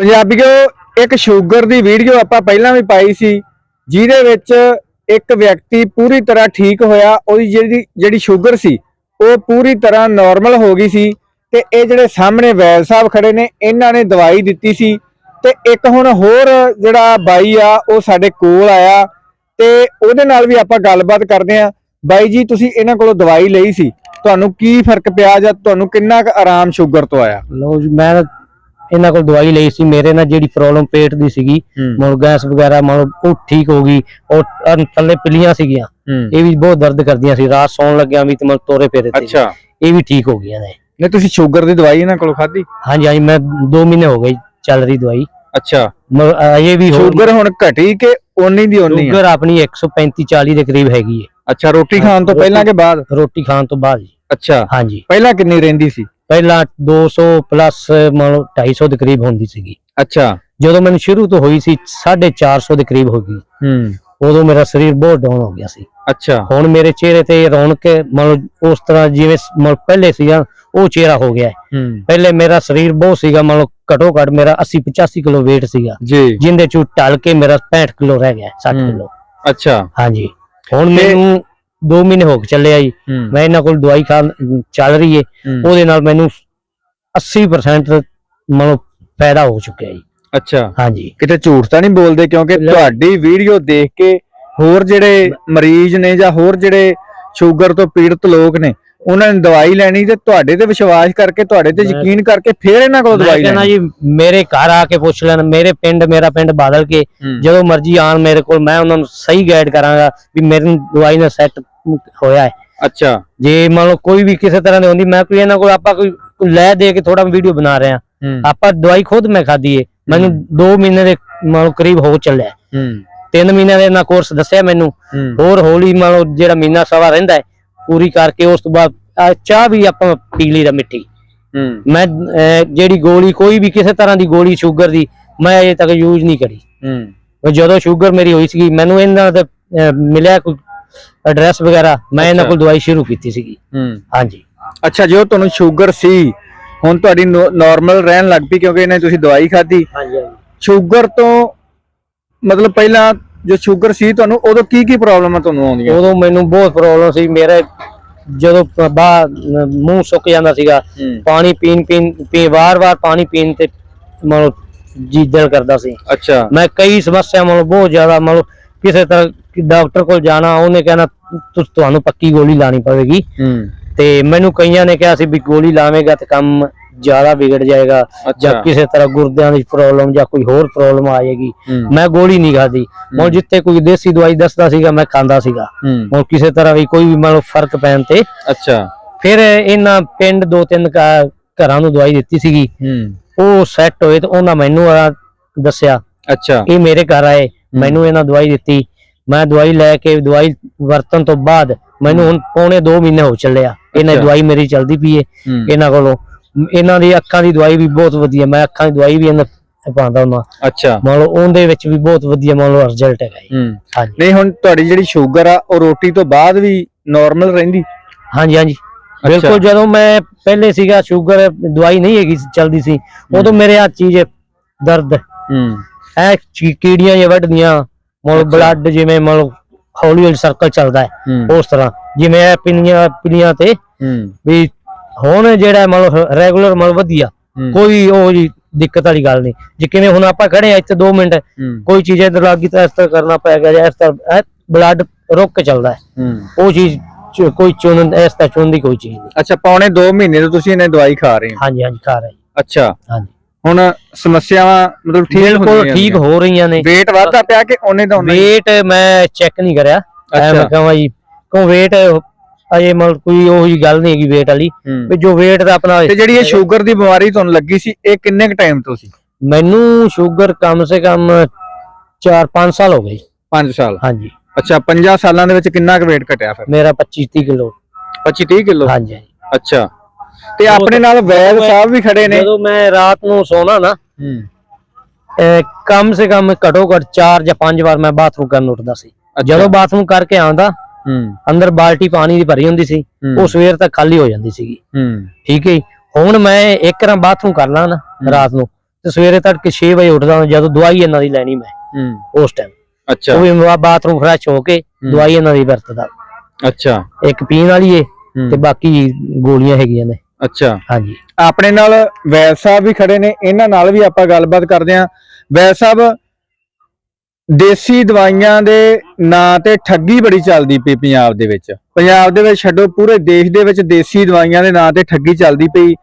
ਪੰਜਾਬੀਓ, ਇੱਕ ਸ਼ੂਗਰ ਦੀ ਵੀਡੀਓ ਆਪਾਂ ਪਹਿਲਾਂ ਵੀ ਪਾਈ ਸੀ, ਜਿਹਦੇ ਵਿੱਚ ਇੱਕ ਵਿਅਕਤੀ ਪੂਰੀ ਤਰ੍ਹਾਂ ਠੀਕ ਹੋਇਆ, ਉਹਦੀ ਜਿਹੜੀ ਜਿਹੜੀ ਸ਼ੂਗਰ ਸੀ, ਉਹ ਪੂਰੀ ਤਰ੍ਹਾਂ ਨਾਰਮਲ ਹੋ ਗਈ ਸੀ ਤੇ ਇਹ ਜਿਹੜੇ ਸਾਹਮਣੇ ਵੈਦ ਸਾਹਿਬ ਖੜੇ ਨੇ, ਇਹਨਾਂ ਨੇ ਦਵਾਈ ਦਿੱਤੀ ਸੀ ਤੇ ਇੱਕ ਹੁਣ ਹੋਰ ਜਿਹੜਾ ਬਾਈ ਆ, ਉਹ ਸਾਡੇ ਕੋਲ ਆਇਆ ਤੇ ਉਹਦੇ ਨਾਲ ਵੀ ਆਪਾਂ ਗੱਲਬਾਤ ਕਰਦੇ ਆ ਬਾਈ ਜੀ, ਤੁਸੀਂ ਇਹਨਾਂ ਕੋਲੋਂ ਦਵਾਈ ਲਈ ਸੀ, ਤੁਹਾਨੂੰ ਕੀ ਫ਼ਰਕ ਪਿਆ ਜਾਂ ਤੁਹਾਨੂੰ ਕਿੰਨਾ ਕੁ ਆਰਾਮ ਸ਼ੂਗਰ ਤੋਂ ਆਇਆ? ਲਓ ਜੀ, ਮੈਂ ਇਹਨਾਂ ਕੋਲ ਦਵਾਈ ਲਈ ਸੀ। ਮੇਰੇ ਨਾਲ ਜਿਹੜੀ ਪ੍ਰੋਬਲਮ ਪੇਟ ਦੀ ਸੀਗੀ ਮੁੜ ਗੈਸ ਵਗੈਰਾ ਮਤਲਬ ਉਹ ਠੀਕ ਹੋ ਗਈ। ਔਰ ਥੱਲੇ ਪਿਲੀਆਂ ਸੀਗੀਆਂ। ਇਹ ਵੀ ਬਹੁਤ ਦਰਦ ਕਰਦੀਆਂ ਸੀ। ਰਾਤ ਸੌਣ ਲੱਗਿਆ ਵੀ ਤੇ ਤੋਰੇ ਫੇਰੇ ਤੇ ਅੱਛਾ। ਇਹ ਵੀ ਠੀਕ ਹੋ ਗਈਆਂ ਨੇ। ਨਹੀਂ ਤੁਸੀਂ ਸ਼ੂਗਰ ਦੀ ਦਵਾਈ ਇਹਨਾਂ ਕੋਲੋਂ ਖਾਧੀ? ਹਾਂਜੀ ਹਾਂਜੀ ਮੈਂ 2 ਮਹੀਨੇ ਹੋ ਗਏ ਚੱਲ ਰਹੀ ਦਵਾਈ। ਅੱਛਾ। ਅਜੇ ਵੀ ਸ਼ੂਗਰ ਹੁਣ ਘਟੀ ਕਿ ਓਨੀ ਦੀ ਓਨੀ ਸ਼ੂਗਰ ਆਪਣੀ 135 40 ਦੇ ਕਰੀਬ ਹੈਗੀ ਹੈ ਅੱਛਾ ਰੋਟੀ ਖਾਣ ਤੋਂ ਪਹਿਲਾਂ ਕਿ ਬਾਅਦ? ਰੋਟੀ ਖਾਣ ਤੋਂ ਬਾਅਦ ਜੀ। ਅੱਛਾ। ਹਾਂਜੀ। ਪਹਿਲਾਂ ਕਿੰਨੀ ਰਹਿੰਦੀ ਸੀ? ਪਹਿਲਾਂ 200 ਪਲੱਸ ਮਤਲਬ 250 ਦੇ ਕਰੀਬ ਹੁੰਦੀ ਸੀਗੀ। ਅੱਛਾ। ਜਦੋਂ ਮੈਨੂੰ ਸ਼ੁਰੂ ਤੋਂ ਹੋਈ ਸੀ 450 ਦੇ ਕਰੀਬ ਹੋ ਗਈ। ਹੂੰ। ਉਦੋਂ ਮੇਰਾ ਸਰੀਰ ਬਹੁਤ ਡਾਊਨ ਹੋ ਗਿਆ ਸੀ। ਅੱਛਾ। ਹੁਣ ਮੇਰੇ ਚਿਹਰੇ ਤੇ ਰੌਣਕ ਮਤਲਬ ਉਸ ਤਰ੍ਹਾਂ ਜਿਵੇਂ ਮਤਲਬ ਪਹਿਲੇ ਸੀਗਾ ਉਹ ਚਿਹਰਾ ਹੋ ਗਿਆ ਪਹਿਲੇ ਮੇਰਾ ਸਰੀਰ ਬਹੁਤ ਸੀਗਾ ਮਤਲਬ ਘਟੋ ਘਟ ਮੇਰਾ 80 85 ਕਿਲੋ weight ਸੀਗਾ। ਜਿੰਦੇ ਚੋਂ ਢਲ ਕੇ ਮੇਰਾ 65 ਕਿਲੋ ਰਹਿ ਗਿਆ 60 ਹੂੰ। ਕਿਲੋ। ਅੱਛਾ। ਹਾਂਜੀ। ਹੁਣ ਮੈਨੂੰ 2 ਮਹੀਨੇ ਹੋ ਗਏ ਚੱਲੇ ਆਈ ਹੂੰ। ਮੈਂ ਇਹਨਾਂ ਕੋਲ ਦਵਾਈ ਖਾ ਚੱਲ ਰਹੀ ਏ। ਹੂੰ। ਉਹਦੇ ਨਾਲ ਮੈਨੂੰ 80% ਮਤਲਬ ਫਾਇਦਾ ਹੋ ਚੁੱਕਿਆ ਜੀ। ਅੱਛਾ। ਹਾਂਜੀ। ਕਿਤੇ ਝੂਠ ਤਾਂ ਨਹੀਂ ਬੋਲਦੇ ਕਿਉਂਕਿ ਲੈ- ਤੁਹਾਡੀ ਵੀਡੀਓ ਦੇਖ ਕੇ ਹੋਰ ਜਿਹੜੇ ਮਰੀਜ਼ ਨੇ ਜਾਂ ਹੋਰ ਜਿਹੜੇ ਸ਼ੂਗਰ ਤੋਂ ਪੀੜਤ ਲੋਕ ਨੇ ਉਹਨਾਂ ਨੇ ਦਵਾਈ ਲੈਣੀ ਤੇ ਤੁਹਾਡੇ ਤੇ ਵਿਸ਼ਵਾਸ ਕਰਕੇ ਤੁਹਾਡੇ ਤੇ ਮੈਂ- ਯਕੀਨ ਕਰਕੇ ਫਿਰ ਇਹਨਾਂ ਕੋਲ ਮੈਂ ਦਵਾਈ ਕਹਿੰਦਾ ਲੈਣੀ। ਜੀ ਮੇਰੇ ਘਰ ਆ ਕੇ ਪੁੱਛ ਲੈਣ ਮੇਰੇ ਪਿੰਡ ਮੇਰਾ ਪਿੰਡ ਬਾਦਲ ਕੇ ਹੂੰ। ਜਦੋਂ ਮਰਜ਼ੀ ਆਣ ਮੇਰੇ ਕੋਲ ਮੈਂ ਉਹਨਾਂ ਨੂੰ ਸਹੀ ਗਾਈਡ ਕਰਾਂਗਾ ਵੀ ਮੇਰੀ ਦਵਾਈ ਨਾਲ ਸੈੱਟ ਹੋਇਆ ਹੈ। ਅੱਛਾ। ਜੇ ਮੰਨ ਲਓ ਕੋਈ ਵੀ ਕਿਸੇ ਤਰ੍ਹਾਂ ਦੀ ਹੁੰਦੀ ਮੈਂ ਕੋਈ ਇਹਨਾਂ ਕੋਲ ਆਪਾਂ ਕੋਈ ਲੈ ਦੇ ਕੇ ਥੋੜਾ ਵੀਡੀਓ ਬਣਾ ਰਹੇ। ਆ ਆਪਾਂ ਦਵਾਈ ਖੁਦ ਮੈਂ ਖਾਦੀ ਏ। ਮੈਨੂੰ 2 ਮਹੀਨੇ ਦੇ ਮੰਨ ਲਓ ਕਰੀਬ ਹੋ ਚੱਲਿਆ। ਹੂੰ। 3 ਮਹੀਨਿਆਂ ਦੇ ਨਾ ਕੋਰਸ ਦੱਸਿਆ ਮੈਨੂੰ। ਹੋਰ ਹੌਲੀ ਮੰਨ ਲਓ ਜਿਹੜਾ ਮਹੀਨਾ ਸਵਾ ਰਹਿੰਦਾ ਹੈ ਪੂਰੀ ਕਰਕੇ ਉਸ ਤੋਂ ਬਾਅਦ ਚਾਹ ਵੀ ਆਪਾਂ ਪੀ ਲਈ ਦਾ ਮਿੱਠੀ। ਮੈਂ ਜਿਹੜੀ ਗੋਲੀ ਕੋਈ ਵੀ ਕਿਸੇ ਤਰ੍ਹਾਂ ਦੀ ਗੋਲੀ ਸ਼ੂਗਰ ਦੀ ਮੈਂ ਅਜੇ ਤੱਕ ਯੂਜ਼ ਨਹੀਂ ਕਰੀ। ਜਦੋਂ ਸ਼ੂਗਰ ਮੇਰੀ ਹੋਈ ਸੀਗੀ ਮੈਨੂੰ ਇਹਨਾਂ ਦਾ ਮਿਲਿਆ ਕੋਈ ਐਡਰੈਸ ਵਗੈਰਾ ਮੈਂ ਇਹਨਾਂ। ਕੋਲ ਦਵਾਈ ਸ਼ੁਰੂ ਕੀਤੀ ਸੀਗੀ। ਹੂੰ। ਹਾਂਜੀ। ਅੱਛਾ ਜੋ ਤੁਹਾਨੂੰ ਸ਼ੂਗਰ ਸੀ ਹੁਣ ਤੁਹਾਡੀ ਨਾਰਮਲ ਰਹਿਣ ਲੱਗ ਪਈ ਕਿਉਂਕਿ ਇਹਨੇ ਤੁਸੀਂ ਦਵਾਈ ਖਾਧੀ। ਹਾਂਜੀ ਸ਼ੂਗਰ ਤੋਂ ਮਤਲਬ ਪਹਿਲਾਂ ਜੋ ਸ਼ੂਗਰ ਸੀ ਤੁਹਾਨੂੰ ਉਦੋਂ ਕੀ ਕੀ ਪ੍ਰੋਬਲਮਾਂ ਤੁਹਾਨੂੰ ਆਉਂਦੀਆਂ? ਉਦੋਂ ਮੈਨੂੰ ਬਹੁਤ ਪ੍ਰੋਬਲਮ ਸੀ। ਮੇਰੇ ਜਦੋਂ ਬਾਹਰ ਮੂੰਹ ਸੁੱਕ ਜਾਂਦਾ ਸੀਗਾ ਪਾਣੀ ਪੀਣ ਪੀਣ ਪੀ ਵਾਰ-ਵਾਰ ਪਾਣੀ ਪੀਣ ਤੇ ਮਤਲਬ ਜੀ ਦਿਲ ਕਰਦਾ ਸੀ। ਅੱਛਾ। ਮੈਂ ਕਈ ਸਮੱਸਿਆ ਮਤਲਬ ਬਹੁਤ ਜ਼ਿਆਦਾ ਮਤਲਬ ਕਿਸੇ ਤਰ੍ਹਾਂ ਕਿ ਡਾਕਟਰ ਕੋਲ ਜਾਣਾ ਉਹਨੇ ਕਹਿਣਾ ਤੁ- ਤੁਹਾਨੂੰ ਪੱਕੀ ਗੋਲੀ ਲਾਣੀ ਪਵੇਗੀ। ਤੇ ਮੈਨੂੰ ਕਈਆਂ ਨੇ ਕਿਹਾ ਸੀ ਵੀ ਗੋਲੀ ਲਾਵੇਂਗਾ ਤੇ ਕੰਮ ਜ਼ਿਆਦਾ ਵਿਗੜ ਜਾਏਗਾ ਜਾਂ ਕਿਸੇ ਤਰ੍ਹਾਂ ਗੁਰਦਿਆਂ ਦੀ ਪ੍ਰੋਬਲਮ ਜਾਂ ਕੋਈ ਹੋਰ ਪ੍ਰੋਬਲਮ ਆ ਜਾਏਗੀ। ਮੈਂ ਗੋਲੀ ਨਹੀਂ ਖਾਦੀ ਹੁਣ ਜਿੱਥੇ ਕੋਈ ਦੇਸੀ ਦਵਾਈ ਦੱਸਦਾ ਸੀਗਾ ਮੈਂ ਖਾਂਦਾ ਸੀਗਾ। ਹੁਣ ਕਿਸੇ ਤਰ੍ਹਾਂ ਵੀ ਕੋਈ ਵੀ ਮੰਨ ਫ਼ਰਕ ਪੈਣ ਤੇ ਅੱਛਾ। ਫਿਰ ਇਹਨਾਂ ਪਿੰਡ ਦੋ ਤਿੰਨ ਘਰਾਂ ਨੂੰ ਦਵਾਈ ਦਿੱਤੀ ਸੀਗੀ। ਉਹ ਸੈੱਟ ਹੋਏ ਤੇ ਉਹਨਾਂ ਮੈਨੂੰ ਦੱਸਿਆ ਅੱਛਾ। ਇਹ ਮੇਰੇ ਘਰ ਆਏ। ਮੈਨੂੰ ਇਹਨਾਂ ਦਵਾਈ ਦਿੱਤੀ। ਮੈਂ ਦਵਾਈ ਲੈ ਕੇ ਦਵਾਈ ਵਰਤਣ ਤੋਂ ਬਾਅਦ ਮੈਨੂੰ ਹੁਣ ਪੌਣੇ 2 ਮਹੀਨੇ ਹੋ ਚੱਲਿਆ ਇਹਨਾਂ ਦੀ। ਦਵਾਈ ਮੇਰੀ ਚੱਲਦੀ ਪਈ ਏ ਹੂੰ। ਇਹਨਾਂ ਕੋਲੋਂ। ਇਹਨਾਂ ਦੀ ਅੱਖਾਂ ਦੀ ਦਵਾਈ ਵੀ ਬਹੁਤ ਵਧੀਆ ਮੈਂ ਅੱਖਾਂ ਦੀ ਦਵਾਈ ਵੀ ਇਹਨਾਂ ਪਾਉਂਦਾ ਹੁੰਦਾ। ਅੱਛਾ। ਮੰਨ ਲਓ ਉਹਦੇ ਵਿੱਚ ਵੀ ਬਹੁਤ ਵਧੀਆ ਮੰਨ ਲਓ ਰਿਜ਼ਲਟ ਹੈਗਾ ਜੀ। ਹੂੰ। ਹਾਂਜੀ। ਨਹੀਂ ਹੁਣ ਤੁਹਾਡੀ ਜਿਹੜੀ ਸ਼ੂਗਰ ਆ ਉਹ ਰੋਟੀ ਤੋਂ ਬਾਅਦ ਵੀ ਨਾਰਮਲ ਰਹਿੰਦੀ? ਹਾਂਜੀ ਹਾਂਜੀ। ਬਿਲਕੁਲ ਜਦੋਂ ਮੈਂ ਪਹਿਲੇ ਸੀਗਾ ਸ਼ੂਗਰ ਦਵਾਈ ਨਹੀਂ ਹੈਗੀ ਸੀ, ਚੱਲਦੀ ਸੀ। ਉਦੋਂ ਮੇਰੇ ਆ ਚੀਜ਼ ਦਰਦ। ਹੂੰ। ਐ ਕੀੜੀਆਂ ਜਿਹਾ ਵੱਢਦੀਆਂ ਮਤਲਬ। ਬਲੱਡ ਜਿਵੇਂ ਮੰਨ ਲਓ ਹੌਲੀ ਹੌਲੀ ਸਰਕਲ ਚੱਲਦਾ ਹੈ ਉਸ ਤਰ੍ਹਾਂ। ਜਿਵੇਂ ਇਹ ਪਿੰਨੀਆਂ ਪਿੰਨੀਆਂ ਤੇ ਵੀ ਹੁਣ ਜਿਹੜਾ ਮੰਨ ਲਓ ਰੈਗੂਲਰ ਮਤਲਬ ਵਧੀਆ ਕੋਈ ਉਹ ਜੀ ਦਿੱਕਤ ਵਾਲੀ ਗੱਲ ਨਹੀਂ। ਜੇ ਕਿਵੇਂ ਹੁਣ ਆਪਾਂ ਖੜੇ ਆ ਇੱਥੇ 2 ਮਿੰਟ ਕੋਈ ਚੀਜ਼ ਇਧਰ ਲੱਗੀ ਤਾਂ ਇਸ ਤਰ੍ਹਾਂ ਕਰਨਾ ਪਏਗਾ ਜਾਂ ਇਸ ਤਰ੍ਹਾਂ ਬਲੱਡ ਰੁਕ ਕੇ ਚੱਲਦਾ ਹੈ। ਉਹ ਚੀਜ਼ ਕੋਈ ਚੁਣ ਇਸ ਤਰ੍ਹਾਂ ਚੁਣ ਦੀ ਕੋਈ ਚੀਜ਼ ਨਹੀਂ। ਅੱਛਾ ਪੌਣੇ 2 ਮਹੀਨੇ ਤੋਂ ਤੁਸੀਂ ਇਹਨੇ ਦਵਾਈ ਖਾ ਰਹੇ ਹੋ। ਹਾਂਜੀ ਹਾਂਜੀ ਖਾ ਰਹੇ ਅੱਛਾ। ਹਾਂਜੀ। ਹੁਣ ਸਮੱਸਿਆਵਾਂ ਮਤਲਬ ਠੀਕ ਬਿਲਕੁਲ ਹੁੰਦੀਆਂ ਠੀਕ ਹੋ ਰਹੀਆਂ ਨੇ। weight ਵਧਦਾ ਪਿਆ ਕਿ ਉਹਨੇ ਤਾਂ ਉਹਨੇ weight ਮੈਂ ਚੈੱਕ ਨਹੀਂ ਕਰਿਆ। ਐ। ਮੈਂ ਕਹਾਂ ਜੀ ਕਿਉਂ weight ਅਜੇ ਮਤਲਬ ਕੋਈ ਉਹ ਗੱਲ ਨਹੀਂ ਹੈਗੀ weight ਵਾਲੀ। ਹੂੰ। ਵੀ ਜੋ weight ਦਾ ਆਪਣਾ ਤੇ ਜਿਹੜੀ ਇਹ ਸ਼ੂਗਰ ਦੀ ਬਿਮਾਰੀ ਤੁਹਾਨੂੰ ਲੱਗੀ ਸੀ ਇਹ ਕਿੰਨੇ ਕ ਟਾਈਮ ਤੋਂ ਸੀ? ਮੈਨੂੰ ਸ਼ੂਗਰ ਕਮ ਸੇ ਕਮ 4-5 ਸਾਲ ਹੋ ਗਏ। 5 ਸਾਲ। ਹਾਂਜੀ। ਅੱਛਾ 50 ਸਾਲਾਂ ਦੇ ਵਿੱਚ ਕਿੰਨਾ ਕੁ weight ਘਟਿਆ ਫਿਰ? ਮੇਰਾ 25-30 ਕਿਲੋ। 25 30 ਕਿਲੋ? ਹਾਂਜੀ। ਅੱਛਾ। ਤੇ ਆਪਣੇ ਨਾਲ ਵੈਦ ਸਾਹਿਬ ਵੀ ਖੜੇ ਨੇ। ਜਦੋਂ ਮੈਂ ਰਾਤ ਨੂੰ ਸੋਣਾ ਨਾ ਕਮ ਸੇ ਕਮ ਘਟੋ ਘਟ 4 ਜਾਂ 5 ਵਾਰ ਮੈਂ ਬਾਥਰੂਮ ਕਰਨ ਉੱਠਦਾ ਸੀ। ਜਦੋਂ ਬਾਥਰੂਮ ਕਰਕੇ ਆਉਂਦਾ ਹੂੰ। ਅੰਦਰ ਬਾਲਟੀ ਪਾਣੀ ਦੀ ਭਰੀ ਹੁੰਦੀ ਸੀ। ਉਹ ਸਵੇਰ ਤੱਕ ਖਾਲੀ ਹੋ ਜਾਂਦੀ ਸੀਗੀ। ਹੂੰ। ਠੀਕ ਹੈ। ਹੁਣ ਮੈਂ ਇੱਕ ਰਾਂ ਬਾਥਰੂਮ ਕਰ ਲਾਂ ਨਾ ਰਾਤ ਨੂੰ ਤੇ ਸਵੇਰੇ ਤੜਕੇ 6 ਵਜੇ ਉੱਠਦਾ ਜਦੋਂ ਦਵਾਈ ਇਹਨਾਂ ਦੀ ਲੈਣੀ ਮੈਂ ਹੂੰ। ਉਸ ਟਾਈਮ ਅੱਛਾ। ਉਹ ਵੀ ਬਾਥਰੂਮ ਫਰੈਸ਼ ਹੋ ਕੇ ਦਵਾਈ ਇਹਨਾਂ ਦੀ ਵਰਤਦਾ। ਅੱਛਾ। ਇੱਕ ਪੀਣ ਵਾਲੀ ਏ। ਤੇ ਬਾਕੀ ਗੋਲੀਆਂ ਹੈਗੀਆਂ ਨੇ। ਅੱਛਾ। ਹਾਂਜੀ। ਆਪਣੇ ਨਾਲ ਵੈਦ ਸਾਹਿਬ ਵੀ ਖੜੇ ਨੇ ਇਹਨਾਂ ਨਾਲ ਵੀ ਆਪਾਂ ਗੱਲਬਾਤ ਕਰਦੇ ਆਂ ਵੈਦ ਸਾਹਿਬ ਦੇਸੀ ਦਵਾਈਆਂ ਦੇ ਨਾਂ ਤੇ ਠੱਗੀ ਬੜੀ ਚੱਲਦੀ ਪਈ ਪੰਜਾਬ ਦੇ ਵਿੱਚ। ਪੰਜਾਬ ਦੇ ਵਿੱਚ ਛੱਡੋ ਪੂਰੇ ਦੇਸ਼ ਦੇ ਵਿੱਚ ਦੇਸੀ ਦਵਾਈਆਂ ਦੇ ਨਾਂ ਤੇ ਠੱਗੀ ਚੱਲਦੀ ਪਈ।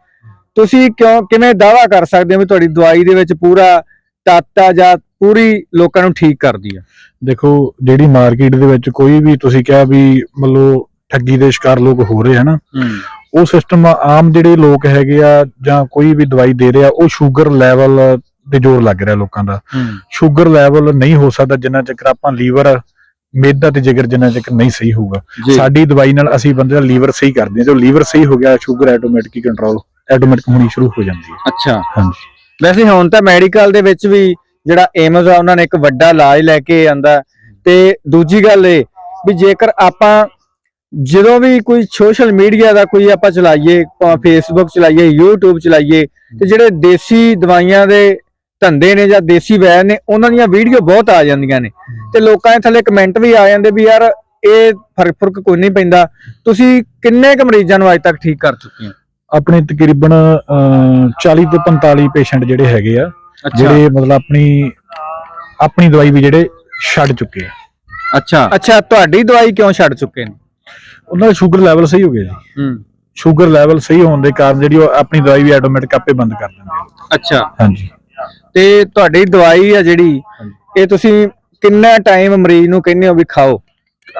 ਤੁਸੀਂ ਕਿਉਂ ਕਿਵੇਂ ਦਾਵਾ ਕਰ ਸਕਦੇ ਹੋ ਵੀ ਤੁਹਾਡੀ ਦਵਾਈ ਦੇ ਵਿੱਚ ਪੂਰਾ ਤਾਤਾ ਜਾਂ ਪੂਰੀ ਲੋਕਾਂ ਨੂੰ ਠੀਕ ਕਰਦੀ ਆ? ਦੇਖੋ ਜਿਹੜੀ ਮਾਰਕੀਟ ਦੇ ਵਿੱਚ ਕੋਈ ਵੀ ਤੁਸੀਂ ਕਿਹਾ ਵੀ ਮਤਲਬ ਠੱਗੀ ਦੇ ਸ਼ਿਕਾਰ ਲੋਕ ਹੋ ਰਹੇ ਹਨ ਉਹ ਸਿਸਟਮ ਆਮ ਜਿਹੜੇ ਲੋਕ ਹੈਗੇ ਆ ਜਾਂ ਕੋਈ ਵੀ ਦਵਾਈ ਦੇ ਰਿਹਾ ਉਹ ਸ਼ੂਗਰ ਲੈਵਲ ਤੇ ਜ਼ੋਰ ਲੱਗ ਰਿਹਾ ਲੋਕਾਂ ਦਾ। ਸ਼ੂਗਰ ਲੈਵਲ ਨਹੀਂ ਹੋ ਸਕਦਾ ਜਿੰਨਾ ਚਿਰ ਆਪਾਂ ਲੀਵਰ ਮੇਦਾ ਤੇ ਜਿਗਰ ਜਿੰਨਾ ਚਿਰ ਨਹੀਂ ਸਹੀ ਹੋਊਗਾ। ਸਾਡੀ ਦਵਾਈ ਨਾਲ ਅਸੀਂ ਬੰਦੇ ਦਾ ਲੀਵਰ ਸਹੀ ਕਰਦੇ ਹਾਂ। ਜੋ ਲੀਵਰ ਸਹੀ ਹੋ ਗਿਆ ਸ਼ੂਗਰ ਆਟੋਮੈਟਿਕ ਕੰਟਰੋਲ ਆਟੋਮੈਟਿਕ ਹੋਣੀ ਸ਼ੁਰੂ ਹੋ ਜਾਂਦੀ ਹੈ। ਅੱਛਾ। ਹਾਂਜੀ। ਵੈਸੇ ਹੁਣ ਤਾਂ ਮੈਡੀਕਲ ਦੇ ਵਿੱਚ ਵੀ ਜਿਹੜਾ ਏਮਜ਼ ਆ ਉਹਨਾਂ ਨੇ ਇੱਕ ਵੱਡਾ ਇਲਾਜ ਲੈ ਕੇ ਆਂਦਾ। ਤੇ ਦੂਜੀ ਗੱਲ ਇਹ ਵੀ ਜੇਕਰ ਆਪਾਂ ਜਦੋਂ ਵੀ ਕੋਈ ਸੋਸ਼ਲ ਮੀਡੀਆ ਦਾ ਕੋਈ ਆਪਾਂ ਚਲਾਈਏ ਫੇਸਬੁੱਕ ਚਲਾਈਏ YouTube ਚਲਾਈਏ ਤੇ ਜਿਹੜੇ ਦੇਸੀ ਦਵਾਈਆਂ ਦੇ ਧੰਦੇ ਨੇ ਜਾਂ ਦੇਸੀ ਵੈਦ ਨੇ ਉਹਨਾਂ ਦੀਆਂ ਵੀਡੀਓ ਬਹੁਤ ਆ ਜਾਂਦੀਆਂ ਨੇ। ਤੇ ਲੋਕਾਂ ਦੇ ਥੱਲੇ ਕਮੈਂਟ ਵੀ ਆ ਜਾਂਦੇ ਵੀ ਯਾਰ ਇਹ ਫ਼ਰਕ ਫ਼ਰਕ ਕੋਈ ਨਹੀਂ ਪੈਂਦਾ। ਤੁਸੀਂ ਕਿੰਨੇ ਕੁ ਮਰੀਜ਼ਾਂ ਨੂੰ ਅੱਜ ਤੱਕ ਠੀਕ ਕਰ ਚੁੱਕੇ ਹੋ? ਆਪਣੇ ਤਕਰੀਬਨ ਅਹ, 40 ਤੋਂ 45 ਪੇਸ਼ੈਂਟ ਜਿਹੜੇ ਹੈਗੇ ਆ ਜਿਹੜੇ ਮਤਲਬ ਆਪਣੀ ਆਪਣੀ ਦਵਾਈ ਵੀ ਜਿਹੜੇ ਛੱਡ ਚੁੱਕੇ ਆ। ਅੱਛਾ। ਅੱਛਾ ਤੁਹਾਡੀ ਦਵਾਈ ਕਿਉਂ ਛੱਡ ਚੁੱਕੇ ਨੇ? ਉਹਨਾਂ ਦਾ ਸ਼ੂਗਰ ਲੈਵਲ ਸਹੀ ਹੋ ਗਿਆ ਜੀ। ਹੂੰ। ਸ਼ੂਗਰ ਲੈਵਲ ਸਹੀ ਹੋਣ ਦੇ ਕਾਰਨ ਜਿਹੜੀ ਉਹ ਆਪਣੀ ਦਵਾਈ ਵੀ ਆਟੋਮੈਟਿਕ ਆਪੇ ਬੰਦ ਕਰ ਦਿੰਦੇ ਆ। ਅੱਛਾ। ਹਾਂਜੀ। ਤੇ ਤੁਹਾਡੀ ਦਵਾਈ ਆ ਜਿਹੜੀ ਇਹ ਤੁਸੀਂ ਕਿੰਨਾ ਟਾਈਮ ਮਰੀਜ਼ ਨੂੰ ਕਹਿੰਦੇ ਹੋ ਵੀ ਖਾਓ?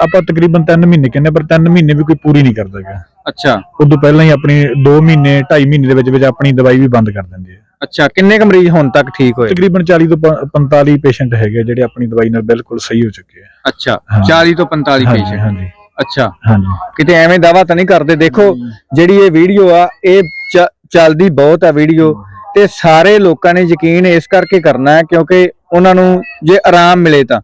ਆਪਾਂ ਤਕਰੀਬਨ 3 ਮਹੀਨੇ ਕਹਿੰਦੇ ਪਰ 3 ਮਹੀਨੇ ਵੀ ਕੋਈ ਪੂਰੀ ਨਹੀਂ ਕਰਦਾ ਹੈਗਾ। ਅੱਛਾ। ਉਦੋਂ ਪਹਿਲਾਂ ਹੀ ਆਪਣੀ 2 ਮਹੀਨੇ 2.5 ਮਹੀਨੇ ਦੇ ਵਿੱਚ ਵਿੱਚ ਆਪਣੀ ਦਵਾਈ ਵੀ ਬੰਦ ਕਰ ਦਿੰਦੇ ਆ। ਅੱਛਾ ਕਿੰਨੇ ਕੁ ਮਰੀਜ਼ ਹੁਣ ਤੱਕ ਠੀਕ ਹੋਏ? ਤਕਰੀਬਨ 40 ਤੋਂ ਪ- 45 ਪੇਸ਼ੈਂਟ ਹੈਗੇ ਜਿਹੜੇ ਆਪਣੀ ਦਵਾਈ ਨਾਲ ਬਿਲਕੁਲ ਸਹੀ ਹੋ ਚੁੱਕੇ ਆ। ਅੱਛਾ ਹਾਂਜੀ। 40 ਤੋਂ 45 ਹਾਂਜੀ ਪੇਸ਼ੈਂਟ। ਹਾਂਜੀ। ਅੱਛਾ। ਹਾਂਜੀ। ਕਿਤੇ ਐਵੇਂ ਦਾਵਾ ਤਾਂ ਨਹੀਂ ਕਰਦੇ। ਦੇਖੋ ਜਿਹੜੀ ਇਹ ਵੀਡੀਓ ਆ ਇਹ ਚੱਲਦੀ ਬਹੁਤ ਆ ਵੀਡੀਓ। ਤੇ ਸਾਰੇ ਲੋਕਾਂ ਨੇ ਯਕੀਨ ਇਸ ਕਰਕੇ ਕਰਨਾ ਹੈ ਕਿਉਂਕਿ ਉਹਨਾਂ ਨੂੰ ਜੇ ਆਰਾਮ ਮਿਲੇ ਤਾਂ।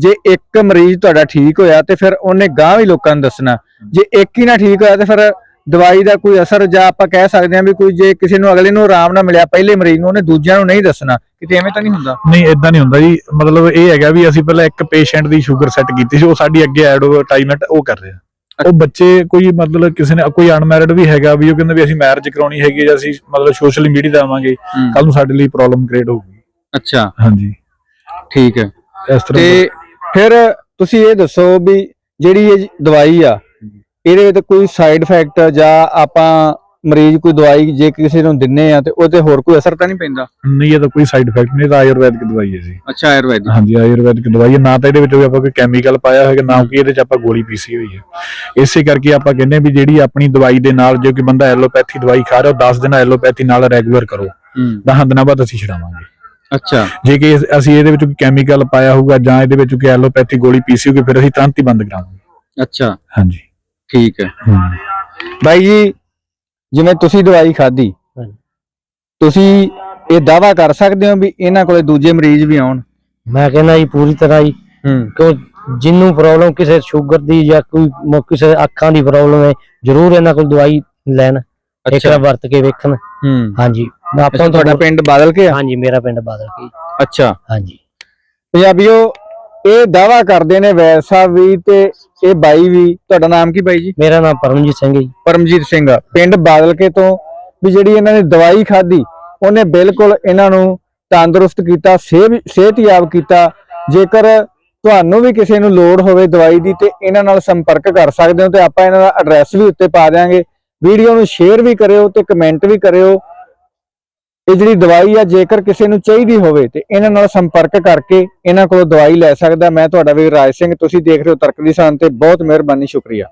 ਜੇ ਇੱਕ ਮਰੀਜ਼ ਤੁਹਾਡਾ ਠੀਕ ਹੋਇਆ ਤੇ ਫਿਰ ਉਹਨੇ ਗਾਂ ਵੀ ਲੋਕਾਂ ਨੂੰ ਦੱਸਣਾ। ਜੇ ਇੱਕ ਹੀ ਨਾ ਠੀਕ ਹੋਇਆ ਤੇ ਫਿਰ ਦਵਾਈ ਦਾ ਕੋਈ ਅਸਰ ਜਾਂ ਆਪਾਂ ਕਹਿ ਸਕਦੇ ਹਾਂ ਵੀ ਕੋਈ ਜੇ ਕਿਸੇ ਨੂੰ ਅਗਲੇ ਨੂੰ ਆਰਾਮ ਨਾ ਮਿਲਿਆ ਪਹਿਲੇ ਮਰੀਜ਼ ਨੂੰ ਉਹਨੇ ਦੂਜਿਆਂ ਨੂੰ ਨਹੀਂ ਦੱਸਣਾ ਕਿਤੇ ਐਵੇਂ ਤਾਂ ਨਹੀਂ ਹੁੰਦਾ? ਨਹੀਂ ਇਦਾਂ ਨਹੀਂ ਹੁੰਦਾ ਜੀ। ਮਤਲਬ ਇਹ ਹੈਗਾ ਵੀ ਅਸੀਂ ਪਹਿਲਾਂ ਇੱਕ ਪੇਸ਼ੈਂਟ ਦੀ ਸ਼ੂਗਰ ਸੈੱਟ ਕੀਤੀ ਸੀ ਉਹ ਸਾਡੀ ਅੱਗੇ ਐਡਵਰਟਾਈਜ਼ਮੈਂਟ ਉਹ ਕਰ ਰਿਹਾ। ਉਹ ਬੱਚੇ ਕੋਈ ਮਤਲਬ ਕਿਸੇ ਨੇ ਕੋਈ ਅਨਮੈਰਿਡ ਵੀ ਹੈਗਾ ਵੀ ਉਹ ਕਹਿੰਦੇ ਵੀ ਅਸੀਂ ਮੈਰਿਜ ਕਰਾਉਣੀ ਹੈਗੀ ਜਾਂ ਅਸੀਂ ਮਤਲਬ ਸੋਸ਼ਲ ਮੀਡੀਆ ਤੇ ਆਵਾਂਗੇ ਕੱਲ ਨੂੰ ਸਾਡੇ ਲਈ ਪ੍ਰੋਬਲਮ ਕ੍ਰੀਏਟ ਹੋਊਗੀ। ਅੱਛਾ। ਹਾਂਜੀ। ਠੀਕ ਹੈ। ਇਸ ਤਰ੍ਹਾਂ ਤੇ ਫਿਰ ਤੁਸੀਂ ਇਹ ਦੱਸੋ ਵੀ ਜਿਹੜੀ ਇਹ ਦਵਾਈ ਆ ਇਹਦੇ ਵਿੱਚ ਕੋਈ ਸਾਈਡ ਇਫੈਕਟ ਜਾਂ ਆਪਾਂ ਮਰੀਜ਼ ਕੋਈ ਦਵਾਈ ਜੇ ਕਿਸੇ ਨੂੰ ਦਿੰਨੇ ਆ ਤੇ ਉਹ ਤੇ ਹੋਰ ਕੋਈ ਅਸਰ ਤਾਂ ਨਹੀਂ ਪੈਂਦਾ? ਨਹੀਂ ਇਹਦਾ ਕੋਈ ਸਾਈਡ ਇਫੈਕਟ ਨਹੀਂ ਇਹ ਤਾਂ ਆਯੁਰਵੈਦਿਕ ਦਵਾਈ ਹੈ ਜੀ। ਅੱਛਾ ਆਯੁਰਵੈਦਿਕ। ਹਾਂਜੀ ਆਯੁਰਵੈਦਿਕ ਦਵਾਈ ਹੈ। ਨਾ ਤਾਂ ਇਹਦੇ ਵਿੱਚ ਵੀ ਆਪਾਂ ਕੋਈ ਕੈਮੀਕਲ ਪਾਇਆ ਹੋਏਗਾ ਨਾ ਕਿ ਇਹਦੇ ਚ ਆਪਾਂ ਗੋਲੀ ਪੀਸੀ ਹੋਈ ਹੈ। ਇਸੇ ਕਰਕੇ ਆਪਾਂ ਕਹਿੰਦੇ ਵੀ ਜਿਹੜੀ ਆਪਣੀ ਦਵਾਈ ਦੇ ਨਾਲ ਜੇ ਕੋਈ ਬੰਦਾ ਐਲੋਪੈਥੀ ਦਵਾਈ ਖਾ ਰਿਹਾ ਉਹ 10 ਦਿਨ ਐਲੋਪੈਥੀ ਨਾਲ ਰੈਗੂਲਰ ਕਰੋ। ਹੂੰ। 10 ਦਿਨਾਂ ਬਾਅਦ ਅਸੀਂ ਛਡਾਵਾਂਗੇ ਅੱਛਾ। ਜੇ ਕਿ ਅਸੀਂ ਇਹਦੇ ਵਿੱਚ ਕੋਈ ਕੈਮੀਕਲ ਪਾਇਆ ਹੋਊਗਾ ਜਾਂ ਇਹਦੇ ਵਿੱਚ ਕੋਈ ਐਲੋਪੈਥੀ ਗੋਲੀ ਪੀਸੀ ਹੋਊਗੀ ਫਿਰ ਅਸੀਂ ਤੁਰੰਤ ਹੀ ਬੰਦ ਕਰਾਵਾਂਗੇ। ਅੱਛਾ। ਹਾਂਜੀ। ਠੀਕ ਹੈ। ਬਾਈ ਜੀ ਜਿਵੇਂ ਤੁਸੀਂ ਦਵਾਈ ਖਾਧੀ ਹਾਂਜੀ। ਤੁਸੀਂ ਇਹ ਦਾਵਾ ਕਰ ਸਕਦੇ ਹੋ ਵੀ ਇਹਨਾਂ ਕੋਲੇ ਦੂਜੇ ਮਰੀਜ਼ ਵੀ ਆਉਣ? ਮੈਂ ਕਹਿੰਦਾ ਜੀ ਪੂਰੀ ਤਰ੍ਹਾਂ ਹੀ ਹੂੰ। ਕਿਉਂ ਜਿੰਨੂੰ ਪ੍ਰੋਬਲਮ ਕਿਸੇ ਸ਼ੂਗਰ ਦੀ ਜਾਂ ਕੋਈ ਮ- ਕਿਸੇ ਅੱਖਾਂ ਦੀ ਪ੍ਰੋਬਲਮ ਹੈ ਜ਼ਰੂਰ ਇਹਨਾਂ ਕੋਲ ਦਵਾਈ ਲੈਣ। ਇੱਕ ਅੱਛਾ। ਵਾਰ ਵਰਤ ਕੇ ਵੇਖਣ। ਹੂੰ। ਹਾਂਜੀ। ਅੱਛਾ, ਆਪਾਂ ਤੁਹਾਡਾ ਪਿੰਡ ਬਾਦਲ ਕੇ ਆ? ਹਾਂਜੀ ਮੇਰਾ ਪਿੰਡ ਬਾਦਲ ਕੀ ਅੱਛਾ। ਹਾਂਜੀ। ਪੰਜਾਬੀਓ ਇਹ ਦਾਵਾ ਕਰਦੇ ਨੇ ਵੈਦ ਸਾਹਿਬ ਵੀ ਤੇ ਇਹ ਬਾਈ ਵੀ। ਤੁਹਾਡਾ ਨਾਮ ਕੀ ਬਾਈ ਜੀ? ਮੇਰਾ ਨਾਮ ਪਰਮਜੀਤ ਸਿੰਘ ਹੈ ਜੀ। ਪਰਮਜੀਤ ਸਿੰਘ ਪਿੰਡ ਬਾਦਲਕੇ ਤੋਂ ਵੀ ਜਿਹੜੀ ਇਹਨਾਂ ਨੇ ਦਵਾਈ ਖਾਧੀ ਉਹਨੇ ਬਿਲਕੁਲ ਇਹਨਾਂ ਨੂੰ ਤੰਦਰੁਸਤ ਕੀਤਾ ਸਿਹਤ ਸਿਹਤਯਾਬ ਕੀਤਾ। ਜੇਕਰ ਤੁਹਾਨੂੰ ਵੀ ਕਿਸੇ ਨੂੰ ਲੋੜ ਹੋਵੇ ਦਵਾਈ ਦੀ ਤੇ ਇਹਨਾਂ ਨਾਲ ਸੰਪਰਕ ਕਰ ਸਕਦੇ ਹੋ ਤੇ ਆਪਾਂ ਇਹਨਾਂ ਦਾ ਐਡਰੈਸ ਵੀ ਉੱਤੇ ਪਾ ਦਿਆਂਗੇ। ਵੀਡੀਓ ਨੂੰ ਸ਼ੇਅਰ ਵੀ ਕਰਿਓ ਤੇ ਕਮੈਂਟ ਵੀ ਕਰਿਓ। ਇਹ ਜਿਹੜੀ ਦਵਾਈ ਆ, ਜੇਕਰ ਕਿਸੇ ਨੂੰ ਚਾਹੀਦੀ ਹੋਵੇ ਤੇ ਇਹਨਾਂ ਨਾਲ ਸੰਪਰਕ ਕਰਕੇ ਇਹਨਾਂ ਕੋਲੋਂ ਦਵਾਈ ਲੈ ਸਕਦਾ। ਮੈਂ ਤੁਹਾਡਾ ਵੀਰ ਰਾਜ ਸਿੰਘ, ਤੁਸੀਂ ਦੇਖ ਰਹੇ ਹੋ ਤਰਕ ਦੀ ਸਾਨ ਤੇ ਬਹੁਤ ਮਿਹਰਬਾਨੀ, ਸ਼ੁਕਰੀਆ।